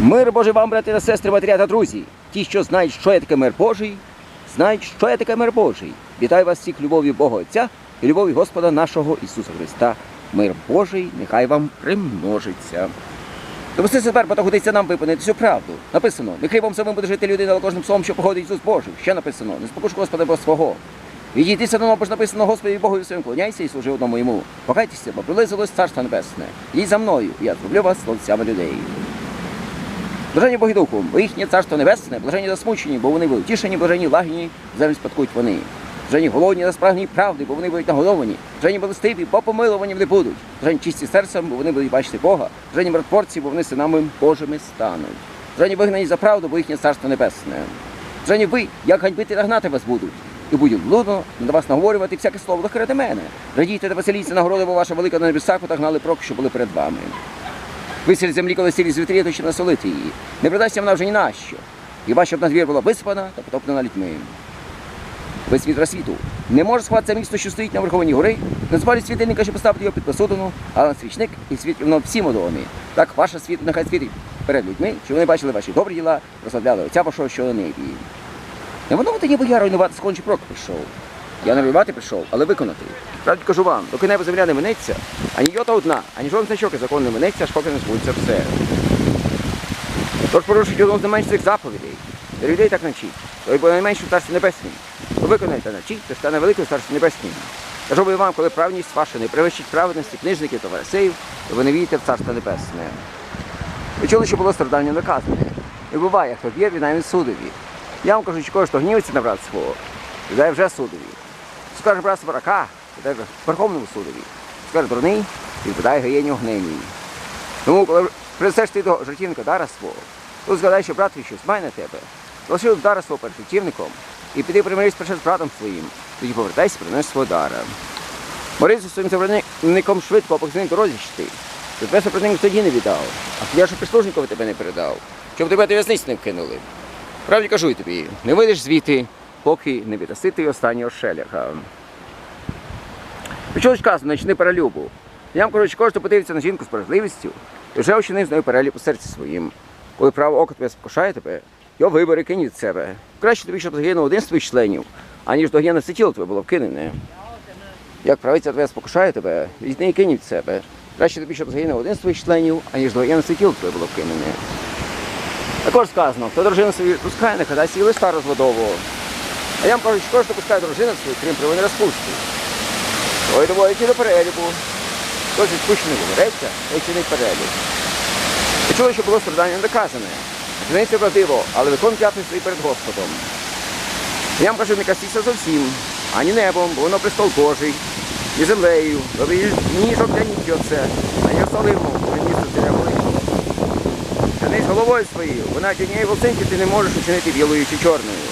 Мир Божий вам, брати та сестри, матеря та друзі. Ті, що знають, що є таке мир Божий, знають, що є таке мир Божий. Вітаю вас всіх любов'ю Бога Отця і любов'ю Господа нашого Ісуса Христа. Мир Божий, нехай вам примножиться. Допуститься тепер потагодиться нам виповнити всю правду. Написано, не хлібом самим буде жити людина, але кожним словом, що походить Ісус Божий. Ще написано, не спокуш Господа Бога свого. Відійдися до нього, бо ж написано, Господи Богу своїм клоняйся і служи одному йому. Покайтеся, бо приблизилось Царство Небесне. Йдіть за мною, я зроблю вас словцями людей. Блажені Боги Духу, бо їхнє царство небесне, блажені засмучені, бо вони будуть тішені, блажені лагідні, землю спадкують вони. Блажені голодні та спрагні правди, бо вони будуть нагодовані. Блажені милостиві, бо помиловані вони будуть. Блажені чисті серцем, бо вони будуть бачити Бога. Блажені миротворці, бо вони синами Божими стануть. Блажені вигнані за правду, бо їхнє царство небесне. Блажені ви, як ганьбити та гнати вас будуть. І будуть блудно на вас наговорювати всяке слово дохерете мене. Радійте та веселіться, нагороди, бо ваша велика на небесах, та гнали прок, що були перед вами. Висіль землі, коли сілі з вітрі, то щоб насолити її. Не придасться вона вже ні на що. Хіба щоб надвір була висипана та потоплена людьми. Весь світ світу. Не може сховатися місто, що стоїть на верховній гори, не звалить світильника, що поставити його під посудину, а на свічник і світ воно всім одомі. Так ваша світ нехай світить перед людьми, що вони бачили ваші добрі діла, прославляли Отця вашого, що на небі. Не воно ніби я руйнувати скончий прок прийшов. Я не руйнувати прийшов, але виконати. Правді кажу вам, доки небо земля не минеться, ані йота одна, ані жоден значок і закон не минеться, аж поки не збудеться все. Тож порушить одну з найменших заповідей. Для людей так навчіть. Той буде найменший в Царстві Небеснім. То виконайте навчіть, то стане великим в Царстві Небеснім. Кажу би вам, коли правність ваша не перевищить праведності книжників та фарисеїв, то ви не війдете в Царство Небесне. Ви чули, що було страдання наказане. Не буває, хто б'є, він навіть судові. Я вам кажу, що кожен, хто гнівиться на брата свого, віддає вже судові. Скаже сварака, віддає вже Верховному судові. Скаже дурний, відповідає гаєнню гненій. Тому, коли принесеш ти до жертівника дара свого, то згадай, що брат щось має на тебе, лишив дара свого перед жертівником і піди примирись перше з братом своїм, тоді повертайся, принес свого дара. Борися з своїм супротивником швидко, дорозі йти. Тебе супротивник тоді не віддав, а я ж прислужникові тебе не передав, щоб тебе до в'язниць не вкинули. Правді кажу тобі, не вийдеш звідти, поки не віддаси ти останнього шеляха. І чого ж казано, начни перелюбу. Я вам кажу, що кожен, подивиться на жінку з справедливістю, то вже вчинив з нею перелюб у серці своїм. Коли право око тебе спокушає тебе, його вибери кинь від себе. Краще тобі, щоб загинув один з твоїх членів, аніж догине все тіло твоє було вкинене. Як правиця твоя спокушає тебе, візьми і кинь від себе. Краще тобі, щоб загинув один з твоїх членів, аніж догине все тіло твоє було вкинене. Також сказано, хто дружину свою відпускає, нехай дасть їй листа розводового. А я вам кажу, що кожен хто пускає дружину свою, крім привини розпусти. Той доводить і до переліку. Хтось відпущений той чинить перелік. Ви чули, що було страдання не доказане. Жениться правдиво, але виконуйте акти свої перед Господом. Я вам кажу, не кастіться зовсім, ані небом, бо воно престол Божий, і землею, ні жовтяніть оце, а Єрусалиму, місто царя великого. Женись головою своєю, бо навіть однієї волсинки ти не можеш учинити білою чи чорною.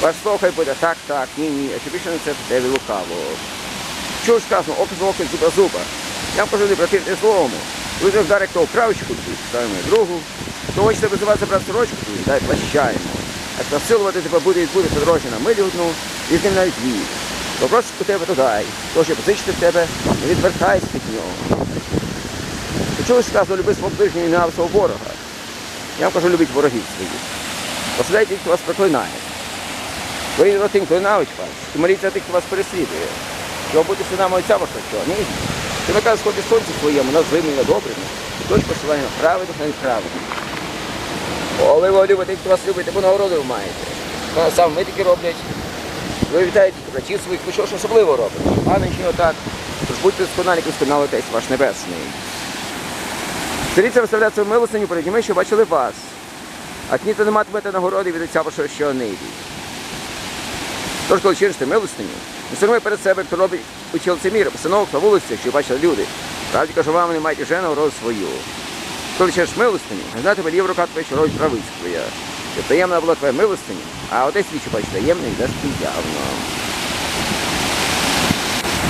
Ваш слово буде так, так, ні, ні, а що більше на це тебе лукаво. Око за око, зуба зуба. Я кажу, не брати не злому. Ви не вдарить того правичку тобі, ставимо другу. Хто хочете визивати брат сорочку дай плащаємо. А хто силувати тебе буде відбути подорожі на милі одну, і з ним навіть вік. То просто у тебе то дай. То, що позичити в тебе, не відвертайся від нього. То ж сказано, люби свого ближнього і ненавидь свого ворога? Я вам кажу, любіть ворогів своїх. Посидайте, хто вас проклинає. Ви тим, ненавидь вас, і моліться тих, хто вас переслідує. Щоб бути синами отця вашого чого? Ні. Ти наказ сходи сонці своєму, на злими, на добрими, і дощ посилає на праведних, на неправедних. Ви любите тих, хто вас любить, бо нагороди ви маєте. Сам медики роблять. Ви вітаєте братів своїх, ви чогось особливо робите. А не нічого так. Тож будьте досконалі, досконали Отець ваш Небесний. Старіться виставляти свою милостиню перед ними, що бачили вас. А то не матимете нагороди від Отця вашого, що на. Тож, коли чините милостиню, сорми перед себе, хто робить учи лицеміра, постановок на вулиці, що бачили люди. Правді кажу вам, не мають вже нагороду свою. Коли чиниш милостиню, не знати тебе ліва рука твоя, що робить твоя. Щоб таємна була твоя милостиня, а отець свій, що бачить таємний, тобі явно.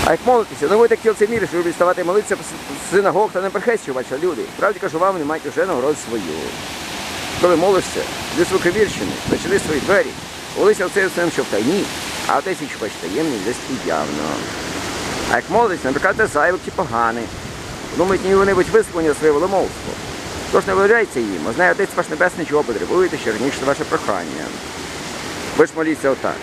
А як молитися, ну ви такі лицеміри, що люблять ставати молитися в синагог та не що бачили люди. Правді кажу вам, не мають вже нагороду свою. Коли молишся, йди свою кривірщини, зачини свої двері, молися в цей своїм, що в тайні, а свій, що бачить таємний, дасть явно. А як молитися, не прикати зайвих чи поганих. Думають, ні вони будуть висловлені своє воломовство. Тож не виявляється їм, а знає Отець ваш Небесний, чого потребуєте, що раніше ваше прохання. Ви ж моліться отак.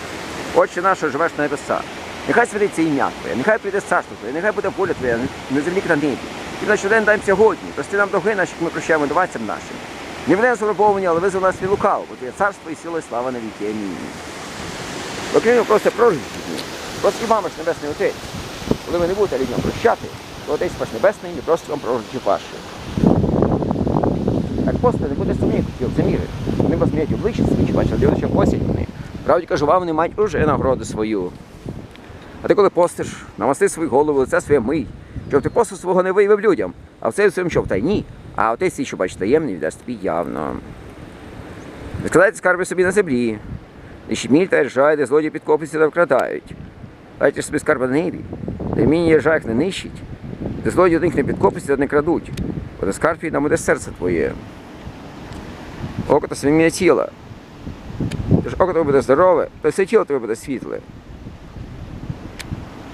Отче наш, що живеш на небесах. Нехай святиться ім'я Твоє, нехай прийде царство Твоє, нехай буде воля Твоя на землі на небі. І на щодень дай сьогодні, прости нам довги наші, як ми прощаємо давацям нашим. Не веде нас але визвав нас від лукавого, бо Твоє царство і сила і слава на віки. Амінь. Окрім просто. Просто і мама ж Небесний Отець. Коли ви не будете людям прощати, то Отець ваш Небесний не просто вам прожиті ваші. Так просто не буде сумнів, це міри. Вони вас сміють обличчя свічі, бачили, ще посять вони. Правді кажу, вам вони мають уже нагороду свою. А ти коли постиш, намасти свою голову, лице своє мий, щоб ти посту свого не виявив людям, а все в своєму що в тайні, а отець, що бачить таємний, віддасть тобі явно. Не скарби собі на землі, не щеміль та ржай, де злодії підкопуються та вкрадають. Дайте собі скарби на небі, де міні їх не нищить, де злодії до не підкопуються та не крадуть, бо де скарб твій, там буде серце твоє. Око та свиньє тіла. Тож око твоє буде здорове, то все тіло твоє буде світле.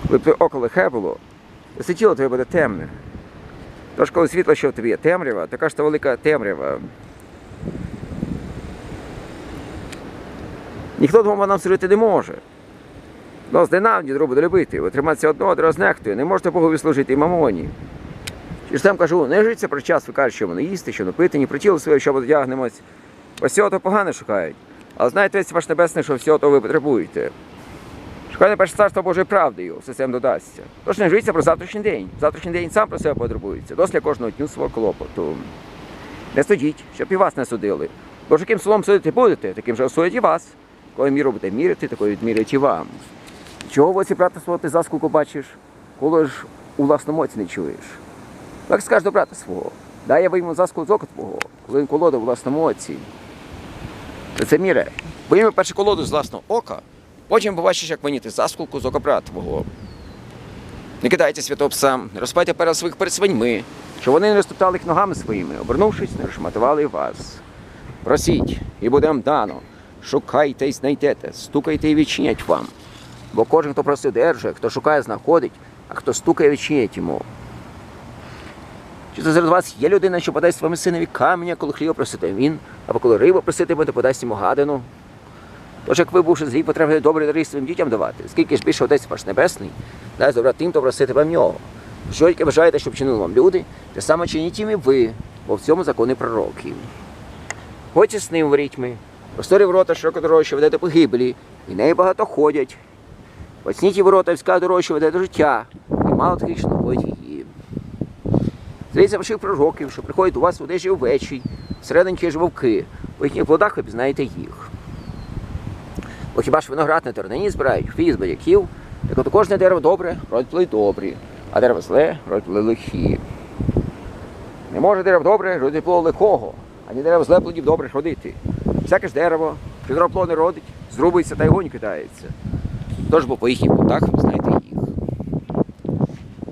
Коли б твоє око лихе було, то все тіло твоє буде темне. Тож коли світло, що в тобі є темрява, така ж то велика темрява. Ніхто двома нам служити не може. Нас ненавидять, друг буде любити, ви триматися одного, другого знехтує, не можете Богові служити і мамоні. І ж там кажу, не житься про час, ви кажете, що воно їсти, що не пити, ні про тіло своє, що одягнемось. Ось всього то погане шукають. Але знаєте, Отець ваш небесний, що всього то ви потребуєте. Шукайте перше царство Божої правдою, все це вам додасться. Тож не житься про завтрашній день. Завтрашній день сам про себе потребується. Досля кожного дню свого клопоту. Не судіть, щоб і вас не судили. Бо ж яким словом судити будете, таким же осудять і вас. Коли міру буде міряти, такою відмірять і вам. Чого в оці брата свого ти заскуку бачиш, коли ж у власному оці не чуєш? Так скаж до брата свого. Дай я вийму заску з ока твого, коли він колоду в власному оці. Це це міре. Вийми перше колоду з власного ока, потім побачиш, як виняти заскулку з ока брата твого. Не кидайте святого псам, не розпайте перед своїх перед свиньми, щоб вони не розтоптали їх ногами своїми, обернувшись, не розшматували вас. Просіть, і буде вам дано. Шукайте і знайдете, стукайте і відчинять вам. Бо кожен, хто просить, держить, хто шукає, знаходить, а хто стукає, відчинять йому. Чи це серед вас є людина, що подасть своєму синові каменя, коли хліба просите він, або коли рибу проситиме, то подасть йому гадину? Тож, як ви, бувши злі, потрібно добрі дари своїм дітям давати, скільки ж більше Отець ваш Небесний, дасть добра тим, хто проситиме в нього. Що тільки бажаєте, щоб чинили вам люди, те саме чиніть їм і ви, бо в цьому закони пророків. Ходьте з ним ворітьми, просторі ворота широко дорога, що веде до погибелі, і неї багато ходять. Поцніть і ворота, вська дорога, що веде до життя, і мало таких, що знаходять її. Здається ваших пророків, що приходять до вас у дежі увечі, середенькі ж вовки, по їхніх плодах ви пізнаєте їх. Бо хіба ж виноград на тернині збирають, хвій з батьків, так от кожне дерево добре, родить плоди добрі, а дерево зле родить плоди лихі. Не може дерево добре родити плод лихого, ані дерево зле плодів добрих родити. Всяке ж дерево, що не родить, зрубується та й гонь кидається. Тож бо по їхніх плодах ви знаєте їх.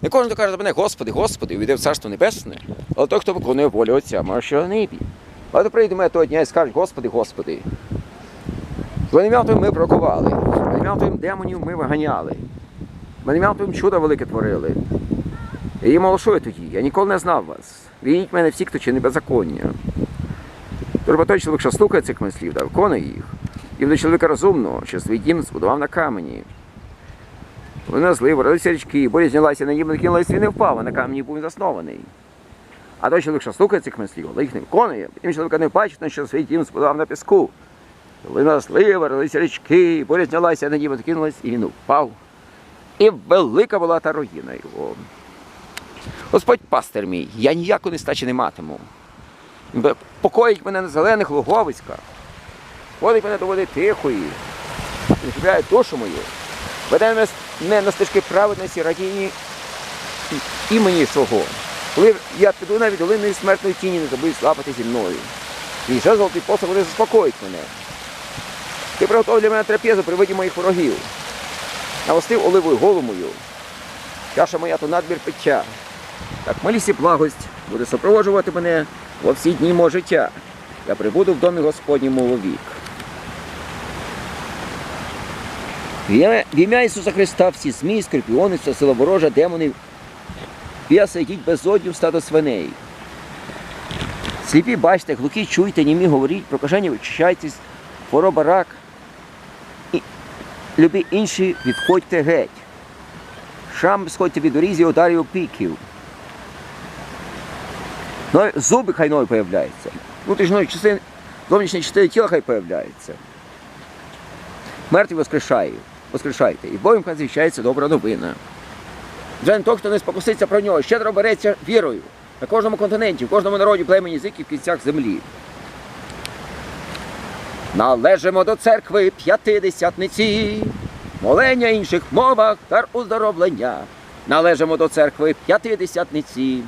Не кожен каже до мене, Господи, Господи, увійде в Царство Небесне, але той, хто виконує волю Отця, може, що на небі. Але прийде мене того дня і скажуть, Господи, Господи. Злим ім'ям Твоїм ми прокували, злим ім'ям Твоїм демонів ми виганяли. Злим ім'ям Твоїм чудо велике творили. І їм тоді, я ніколи не знав вас. Вініть мене всі, хто чинить беззаконня. Тож той чоловік, що слухає цих мислів та виконує їх, і до чоловіка розумного, що свій дім збудував на камені. Вона злива, родилися річки, борі знялася на нім, кинулась, він не впав, а на камені був заснований. А той чоловік, що слухає цих мислів, але їх не виконує, потім чоловіка не бачить, що свій дім збудував на піску. Вона злива, родилися річки, борі знялася на нім, кинулась, і він впав. І велика була та руїна його. Господь пастир мій, я ніякої нестачі не матиму. Буде покоїть мене на зелених луговиськах, водить мене до води тихої, відкупляє душу мою, веде мене не на стежки праведності, радійні імені свого. Коли я піду навіть долинної смертної тіні, не забудь слапати зі мною. І вже золотий посох вони заспокоїть мене. Ти приготував для мене трапезу при виді моїх ворогів. Навостив оливою голову мою. Чаша моя то надбір пиття. Так милість і благость буде супроводжувати мене во всі дні мого життя. Я прибуду в домі Господньому вовік. В ім'я- Ісуса Христа всі змії, скорпіони, вся сила ворожа, демони, п'яса йдіть безодню в стадо свиней. Сліпі бачите, глухі чуйте, німі говоріть, прокажені очищайтесь, хвороба рак. І любі інші відходьте геть. Шам сходьте від дорізі, ударі опіків. Ну, зуби хай нові появляються. Внутрішньої частини, зовнішньої частини тіла хай появляється. Мертві воскрешає, воскрешайте. І Богом хай звіщається добра новина. Не той, хто не спокуситься про нього, щедро береться вірою на кожному континенті, в кожному народі, племені, язиків, в кінцях землі. Належимо до церкви п'ятидесятниці, молення інших мовах дар уздоровлення. Належимо до церкви п'ятидесятниці.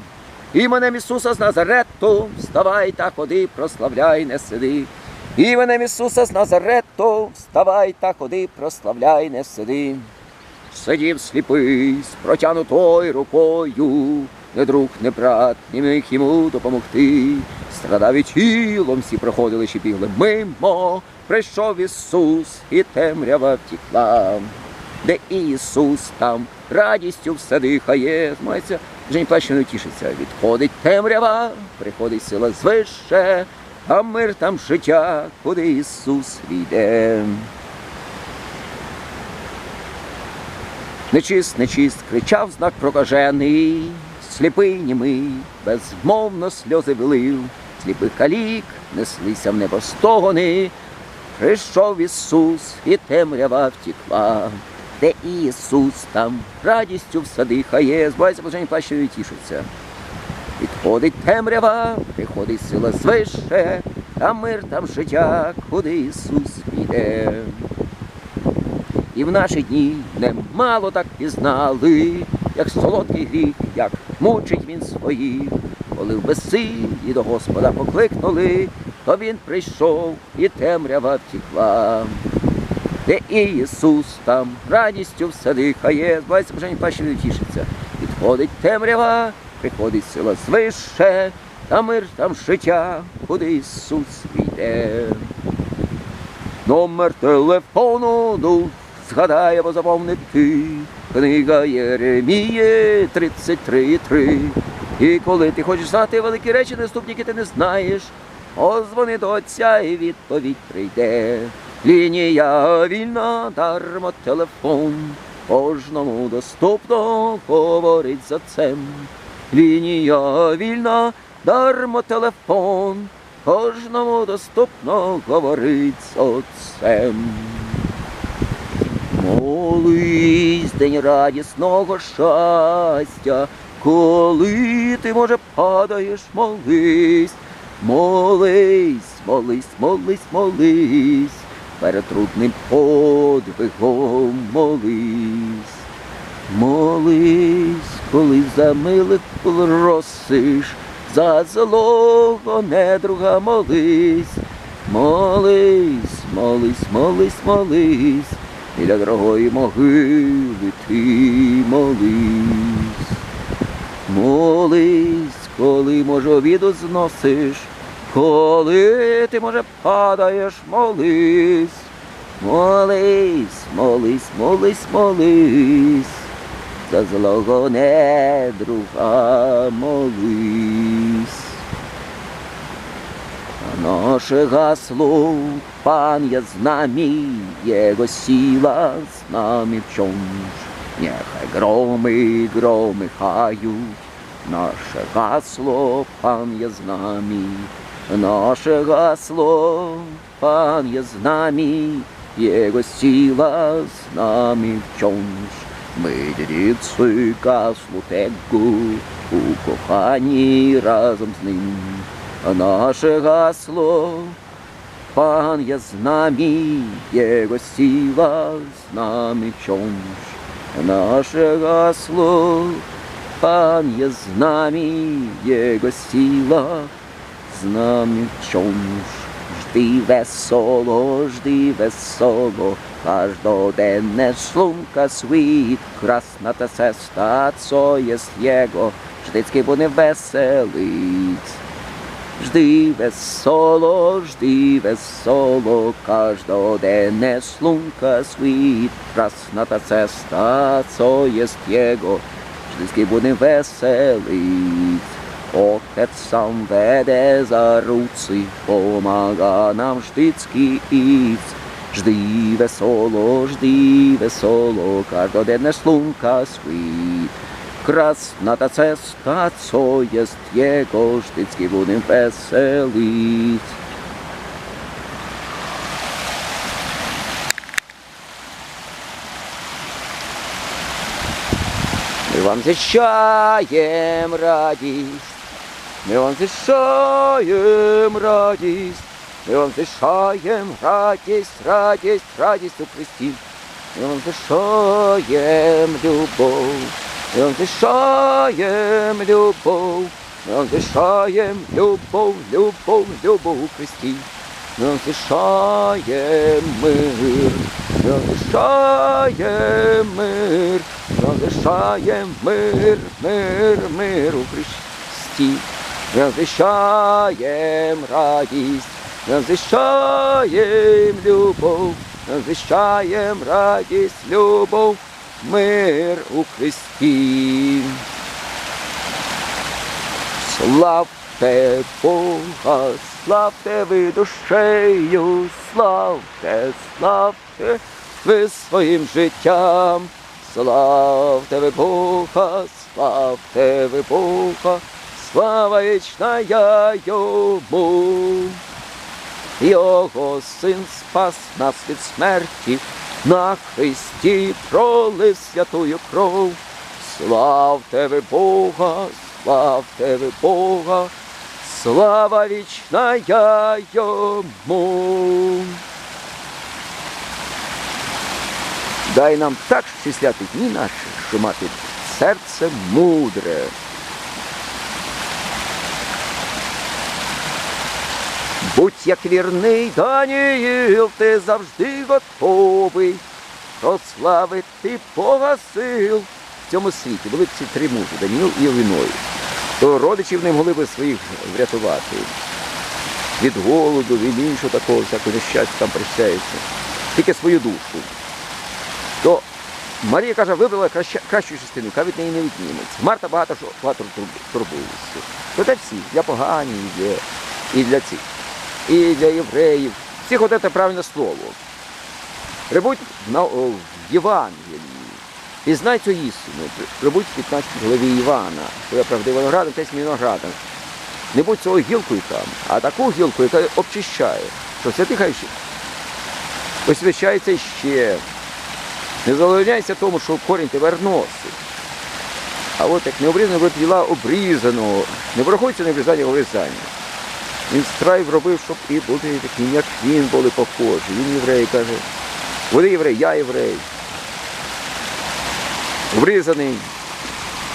Іменем Ісуса з Назарету, вставай та ходи, прославляй, не сиди. Іменем Ісуса з Назарету, вставай та ходи, прославляй, не сиди. Сидів сліпий з протянутою рукою, не друг, не брат, не міг йому допомогти. Страдав і тілом, всі проходили чи бігли мимо. Прийшов Ісус, і темрява втікла. Де Ісус там радістю все дихає, змається, Жень плаче не тішиться. Відходить темрява, приходить сила звище, а мир там життя, куди Ісус війде. Нечист, нечист, кричав знак прокажений, сліпий німий, безмовно сльози вилив, сліпих калік неслися в небо стогони. Прийшов Ісус, і темрява втікла. Де Ісус там радістю все дихає, збувається блажені плаче і тішиться. Відходить темрява, приходить сила звище, а мир там життя, куди Ісус піде. І в наші дні немало так пізнали, як солодкий гріх, як мучить він своїх, коли в безсилі до Господа покликнули, то він прийшов, і темрява втікла. Де Ісус там радістю все дихає, збувається бажання пащі не тішиться. Відходить темрява, приходить сила звище, та мир там життя, куди Ісус війде. Номер телефону, ну, згадає, бо запомни ти, книга Єремії 33,3. І коли ти хочеш знати великі речі, наступні, які ти не знаєш, озвони до Отця і відповідь прийде. Лінія вільна, дармо телефон, кожному доступно говорить з отцем. Лінія вільна, дармо телефон, кожному доступно говорить з отцем. Молись, день радісного щастя, коли ти, може, падаєш, молись, молись, молись, молись, молись, перед трудним подвигом молись, молись, коли за милих просиш, за злого недруга молись, молись, молись, молись, молись. Біля дорогої могили ти молись, молись, коли, може, обіду зносиш, коли ти, може, падаєш, молись, молись, молись, молись, молись, за злого недруга молись. Наше гасло, Пан є з нами, Його сила з нами в чому ж. Нехай громи, громи хають, наше гасло, Пан є з нами, наше гасло, Пан є з нами, Його сила з нами в чому ж. Ми дідці гаслу тегу, у коханні разом з ним. Наше гасло, Пан є з нами, Його сила з нами в чому ж. Наше гасло, Пан є з нами, Його сила з нами в чому ж. Жди весело, жди весело, Каждоденне шлунка світ, красна та сеста, co jest Jego, Ждицький буде веселить. Жди весело, жди весело, каждоденне слунка світ, красна та цеста, co jest Jego, Ждицький буде веселить. Отець сам веде за руці, помага нам ждицький. Жди весело, жди весело, каждоденне слунка світ. Красна та цеста, co jest jego, sztycki budem weselić. Ми вам зіщаєм радість, ми вам зіщаєм радість, ми вам зіщаєм радість, радість, радість у Христі. Ми вам зіщаєм любов, ми вам зіщаєм любов, ми вам зіщаєм любов, любов, любов у Христі. Ми вам зіщаєм мир, ми вам зіщаєм мир, ми вам зіщаєм мир, мир, мир у Христі. Зіщаєм радість, зіщаєм любов, ми радість, любов, мир у Христі. Славте Бога, славте ви душею, славте, славте ви своїм життям, славте ви Бога, славте ви Бога, слава вічна йому. Його син спас нас від смерті, на Христі пролив святую кров. Славте ви Бога, славте ви Бога, слава вічна йому. Дай нам так числяти дні наші, що мати серце мудре. Будь як вірний Даніїл, ти завжди готовий прославити Бога сил в цьому світі. Були ці три мужі, Даніїл і Ілиной. То родичів не могли би своїх врятувати. Від голоду, від іншого такого всякого нещастя там прищається. Тільки свою душу. То Марія каже, вибрала краща, кращу частину, яка від неї не відніметься. Марта багато багато турб- турбується. Проте всі, для погані, для, і для цих, і для євреїв. Всіх от правильне слово. Прибудь в Євангелії. І знай цю істину. Прибудь в 15 главі Івана, що я правдивий виноградом, тесть мій. Не будь цього гілкою там, а таку гілку, яка обчищає, що святий хай освячається ще. Не задовольняйся тому, що корінь тебе носить. А от як не обрізано, діла обрізаного. Не врахується необрізання обрізання. Він страйв робив, щоб і були такі, як він, були похожі. Він єврей каже. Вони єврей, я єврей. Обрізаний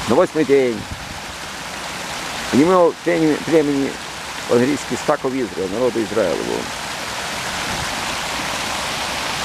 на восьмий день. Йому племені, англійський стаков Ізраїля, народу Ізраїлевого.